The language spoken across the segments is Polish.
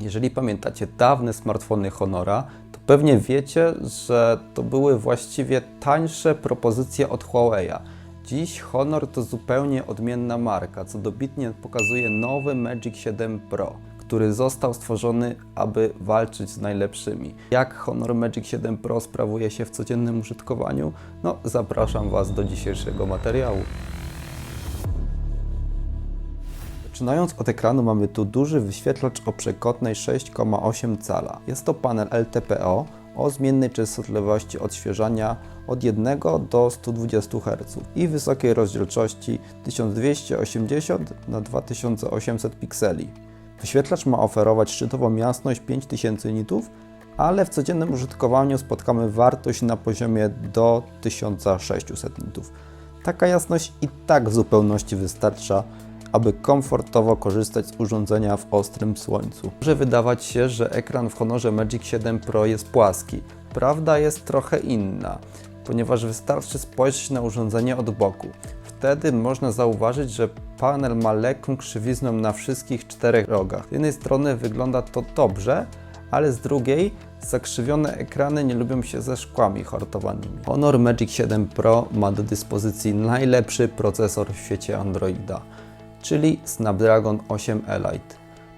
Jeżeli pamiętacie dawne smartfony Honora, to pewnie wiecie, że to były właściwie tańsze propozycje od Huawei'a. Dziś Honor to zupełnie odmienna marka, co dobitnie pokazuje nowy Magic 7 Pro, który został stworzony, aby walczyć z najlepszymi. Jak Honor Magic 7 Pro sprawuje się w codziennym użytkowaniu? No, zapraszam Was do dzisiejszego materiału. Zaczynając od ekranu mamy tu duży wyświetlacz o przekątnej 6,8 cala. Jest to panel LTPO o zmiennej częstotliwości odświeżania od 1 do 120 Hz i wysokiej rozdzielczości 1280 na 2800 pikseli. Wyświetlacz ma oferować szczytową jasność 5000 nitów, ale w codziennym użytkowaniu spotkamy wartość na poziomie do 1600 nitów. Taka jasność i tak w zupełności wystarcza, aby komfortowo korzystać z urządzenia w ostrym słońcu. Może wydawać się, że ekran w Honorze Magic 7 Pro jest płaski. Prawda jest trochę inna, ponieważ wystarczy spojrzeć na urządzenie od boku. Wtedy można zauważyć, że panel ma lekką krzywiznę na wszystkich czterech rogach. Z jednej strony wygląda to dobrze, ale z drugiej zakrzywione ekrany nie lubią się ze szkłami hartowanymi. Honor Magic 7 Pro ma do dyspozycji najlepszy procesor w świecie Androida, czyli Snapdragon 8 Elite.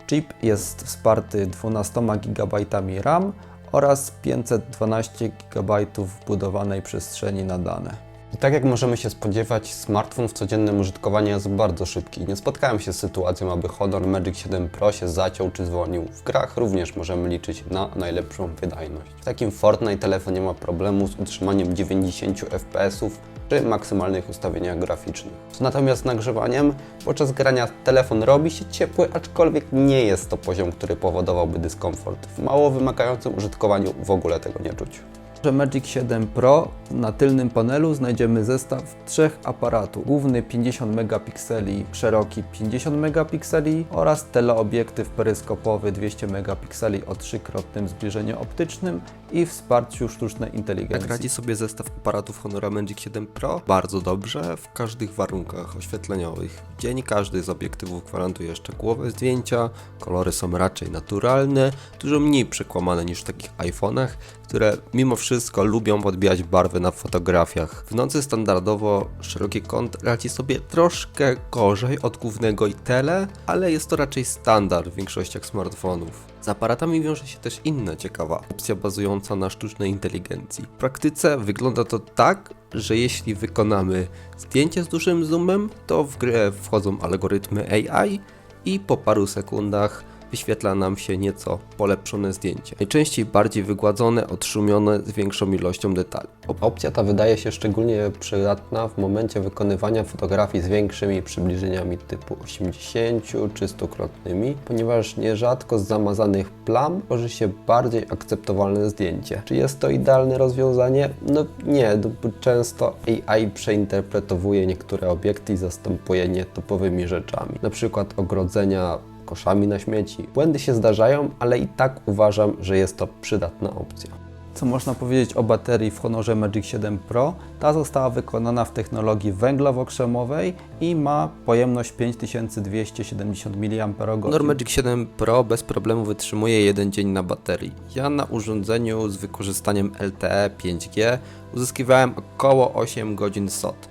Chip jest wsparty 12 GB RAM oraz 512 GB wbudowanej przestrzeni na dane. I tak jak możemy się spodziewać, smartfon w codziennym użytkowaniu jest bardzo szybki. Nie spotkałem się z sytuacją, aby Honor Magic 7 Pro się zaciął czy zwolnił. W grach również możemy liczyć na najlepszą wydajność. W takim Fortnite telefon nie ma problemu z utrzymaniem 90 fps czy maksymalnych ustawieniach graficznych. Natomiast nagrzewaniem, podczas grania telefon robi się ciepły, aczkolwiek nie jest to poziom, który powodowałby dyskomfort. W mało wymagającym użytkowaniu w ogóle tego nie czuć. W Magic 7 Pro na tylnym panelu znajdziemy zestaw trzech aparatów. Główny 50 megapikseli, szeroki 50 megapikseli oraz teleobiektyw peryskopowy 200 megapikseli o trzykrotnym zbliżeniu optycznym i wsparciu sztucznej inteligencji. Jak radzi sobie zestaw aparatów Honora Magic 7 Pro? Bardzo dobrze, w każdych warunkach oświetleniowych. Dzień każdy z obiektywów gwarantuje szczegółowe zdjęcia, kolory są raczej naturalne, dużo mniej przekłamane niż w takich iPhone'ach, które mimo wszystko lubią odbijać barwy na fotografiach. W nocy standardowo szeroki kąt radzi sobie troszkę gorzej od głównego i tele, ale jest to raczej standard w większościach smartfonów. Z aparatami wiąże się też inna ciekawa opcja bazująca na sztucznej inteligencji. W praktyce wygląda to tak, że jeśli wykonamy zdjęcie z dużym zoomem, to w grę wchodzą algorytmy AI i po paru sekundach wyświetla nam się nieco polepszone zdjęcie. Najczęściej bardziej wygładzone, odszumione z większą ilością detali. Opcja ta wydaje się szczególnie przydatna w momencie wykonywania fotografii z większymi przybliżeniami typu 80 czy 100-krotnymi, ponieważ nierzadko z zamazanych plam tworzy się bardziej akceptowalne zdjęcie. Czy jest to idealne rozwiązanie? No nie, często AI przeinterpretowuje niektóre obiekty i zastępuje nietypowymi rzeczami, na przykład ogrodzenia koszami na śmieci. Błędy się zdarzają, ale i tak uważam, że jest to przydatna opcja. Co można powiedzieć o baterii w Honorze Magic 7 Pro? Ta została wykonana w technologii węglowo-krzemowej i ma pojemność 5270 mAh. Honor Magic 7 Pro bez problemu wytrzymuje jeden dzień na baterii. Ja na urządzeniu z wykorzystaniem LTE 5G uzyskiwałem około 8 godzin SOT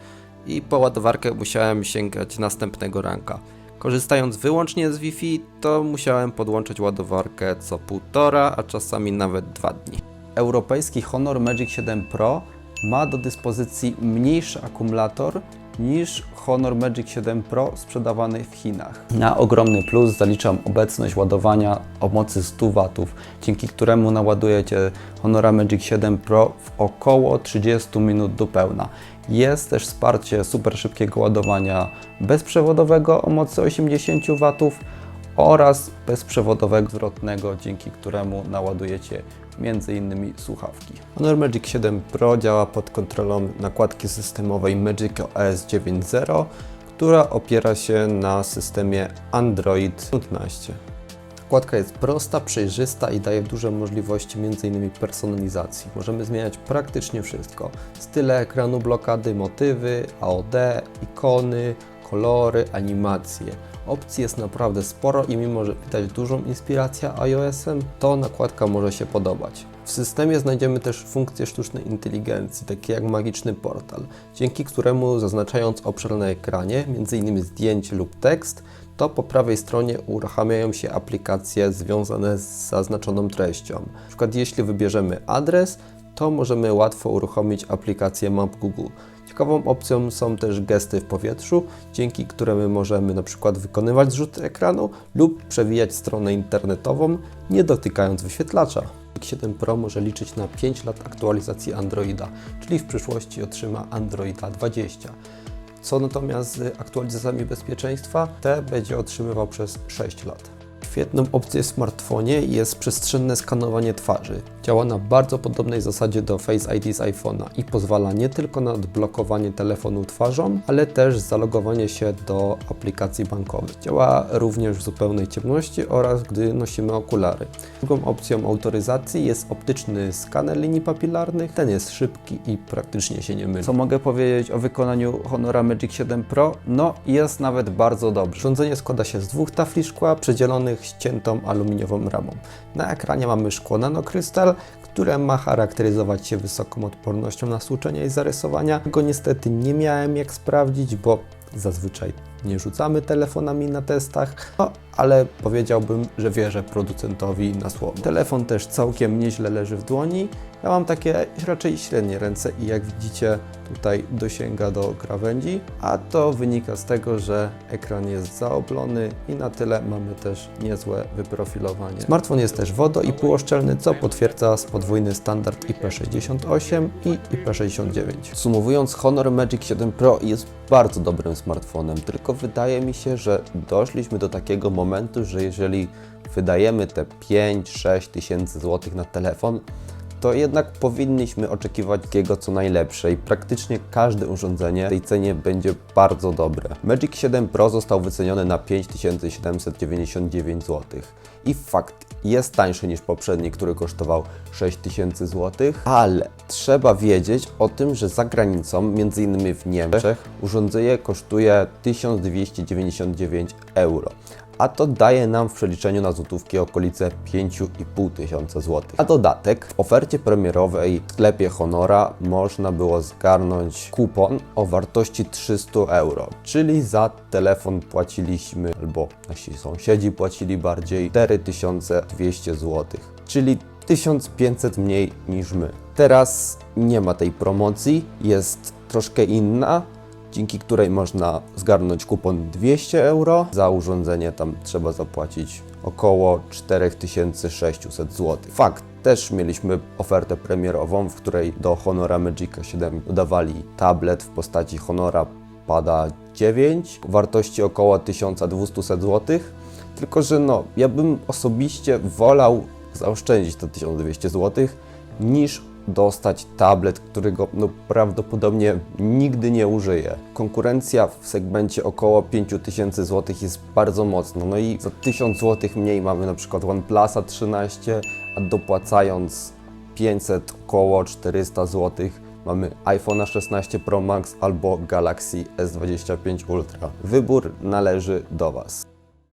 i po ładowarkę musiałem sięgać następnego ranka. Korzystając wyłącznie z Wi-Fi, to musiałem podłączać ładowarkę co półtora, a czasami nawet dwa dni. Europejski Honor Magic 7 Pro ma do dyspozycji mniejszy akumulator niż Honor Magic 7 Pro sprzedawany w Chinach. Na ogromny plus zaliczam obecność ładowania o mocy 100 W, dzięki któremu naładujecie Honora Magic 7 Pro w około 30 minut do pełna. Jest też wsparcie super szybkiego ładowania bezprzewodowego o mocy 80 W oraz bezprzewodowego zwrotnego, dzięki któremu naładujecie m.in. słuchawki. Honor Magic 7 Pro działa pod kontrolą nakładki systemowej Magic OS 9.0, która opiera się na systemie Android 15. Nakładka jest prosta, przejrzysta i daje duże możliwości m.in. personalizacji. Możemy zmieniać praktycznie wszystko. Style ekranu blokady, motywy, AOD, ikony, kolory, animacje. Opcji jest naprawdę sporo i mimo, że widać dużą inspirację iOS-em, to nakładka może się podobać. W systemie znajdziemy też funkcje sztucznej inteligencji, takie jak magiczny portal, dzięki któremu zaznaczając obszar na ekranie, m.in. zdjęcie lub tekst, to po prawej stronie uruchamiają się aplikacje związane z zaznaczoną treścią. Na przykład jeśli wybierzemy adres, to możemy łatwo uruchomić aplikację Map Google. Ciekawą opcją są też gesty w powietrzu, dzięki którym możemy na przykład wykonywać zrzut ekranu lub przewijać stronę internetową, nie dotykając wyświetlacza. Pixel 7 Pro może liczyć na 5 lat aktualizacji Androida, czyli w przyszłości otrzyma Androida 20. Co natomiast z aktualizacjami bezpieczeństwa, te będzie otrzymywał przez 6 lat. Świetną opcją w smartfonie jest przestrzenne skanowanie twarzy. Działa na bardzo podobnej zasadzie do Face ID z iPhone'a i pozwala nie tylko na odblokowanie telefonu twarzą, ale też zalogowanie się do aplikacji bankowych. Działa również w zupełnej ciemności oraz gdy nosimy okulary. Drugą opcją autoryzacji jest optyczny skaner linii papilarnych. Ten jest szybki i praktycznie się nie myli. Co mogę powiedzieć o wykonaniu Honora Magic 7 Pro? No, jest nawet bardzo dobrze. Urządzenie składa się z dwóch tafli szkła przedzielonych ściętą aluminiową ramą. Na ekranie mamy szkło nanokrystal, które ma charakteryzować się wysoką odpornością na stłuczenia i zarysowania. Tego niestety nie miałem jak sprawdzić, bo zazwyczaj nie rzucamy telefonami na testach, no, ale powiedziałbym, że wierzę producentowi na słowo. Telefon też całkiem nieźle leży w dłoni. Ja mam takie raczej średnie ręce i jak widzicie tutaj dosięga do krawędzi, a to wynika z tego, że ekran jest zaoblony i na tyle mamy też niezłe wyprofilowanie. Smartfon jest też wodo i półoszczelny, co potwierdza podwójny standard IP68 i IP69. Podsumowując, Honor Magic 7 Pro jest bardzo dobrym smartfonem, tylko wydaje mi się, że doszliśmy do takiego momentu, że jeżeli wydajemy te 5-6 tysięcy złotych na telefon, to jednak powinniśmy oczekiwać takiego co najlepsze i praktycznie każde urządzenie w tej cenie będzie bardzo dobre. Magic 7 Pro został wyceniony na 5799 zł i fakt jest tańszy niż poprzedni, który kosztował 6000 zł, ale trzeba wiedzieć o tym, że za granicą, m.in. w Niemczech, urządzenie kosztuje 1299 euro a to daje nam w przeliczeniu na złotówki okolice 5,5 tysiąca złotych. A dodatek w ofercie premierowej w sklepie Honora można było zgarnąć kupon o wartości 300 euro, czyli za telefon płaciliśmy, albo nasi sąsiedzi płacili bardziej 4200 złotych, czyli 1500 mniej niż my. Teraz nie ma tej promocji, jest troszkę inna, dzięki której można zgarnąć kupon 200 euro. Za urządzenie tam trzeba zapłacić około 4600 zł. Fakt, też mieliśmy ofertę premierową, w której do Honora Magica 7 dodawali tablet w postaci Honora Pada 9, wartości około 1200 zł. Tylko, że no, ja bym osobiście wolał zaoszczędzić te 1200 zł, niż dostać tablet, którego no, prawdopodobnie nigdy nie użyję. Konkurencja w segmencie około 5000 zł jest bardzo mocna. No i za 1000 zł mniej mamy na przykład OnePlusa 13, a dopłacając 500 około 400 zł mamy iPhone'a 16 Pro Max albo Galaxy S25 Ultra. Wybór należy do Was.